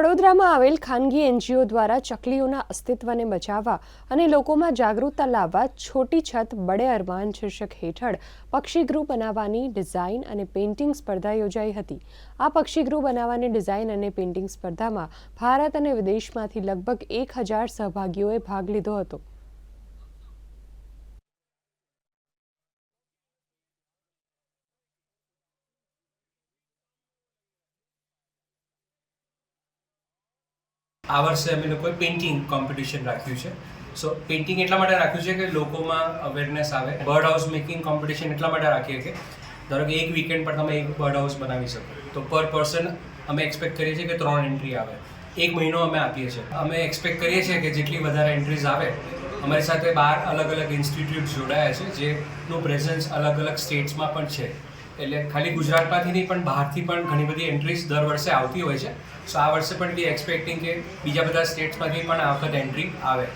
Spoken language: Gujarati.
વડોદરામાં આવેલ ખાનગી એનજીઓ દ્વારા ચકલીઓના અસ્તિત્વને બચાવવા અને લોકોમાં જાગૃતતા લાવવા છોટી છત બડે અરમાન શીર્ષક હેઠળ પક્ષીગૃહ બનાવવાની ડિઝાઇન અને પેઇન્ટિંગ સ્પર્ધા યોજાઈ હતી. આ પક્ષીગૃહ બનાવવાની ડિઝાઇન અને પેઇન્ટિંગ સ્પર્ધામાં ભારત અને વિદેશમાંથી લગભગ એક હજાર સહભાગીઓએ ભાગ લીધો હતો. આ વર્ષે અમે લોકોએ પેઇન્ટિંગ કોમ્પિટિશન રાખ્યું છે. સો પેઇન્ટિંગ એટલા માટે રાખ્યું છે કે લોકોમાં અવેરનેસ આવે. બર્ડ હાઉસ મેકિંગ કોમ્પિટિશન એટલા માટે રાખીએ કે ધારો કે એક વીકેન્ડ પર તમે એક બર્ડ હાઉસ બનાવી શકો. તો પર પર્સન અમે એક્સપેક્ટ કરીએ છીએ કે ત્રણ એન્ટ્રી આવે. એક મહિનો અમે આપીએ છીએ. અમે એક્સપેક્ટ કરીએ છીએ કે જેટલી વધારે એન્ટ્રીઝ આવે, અમારી સાથે બાર અલગ અલગ ઇન્સ્ટિટ્યૂટ જોડાયા છે, જેનું પ્રેઝન્સ અલગ અલગ સ્ટેટ્સમાં પણ છે. એટલે ખાલી ગુજરાતમાંથી નહીં, પણ બહારથી પણ ઘણી બધી એન્ટ્રીઝ દર વર્ષે આવતી હોય છે. સો આ વર્ષે પણ બી એક્સપેક્ટિંગ કે બીજા બધા સ્ટેટ્સમાંથી પણ આ વખત એન્ટ્રી આવે.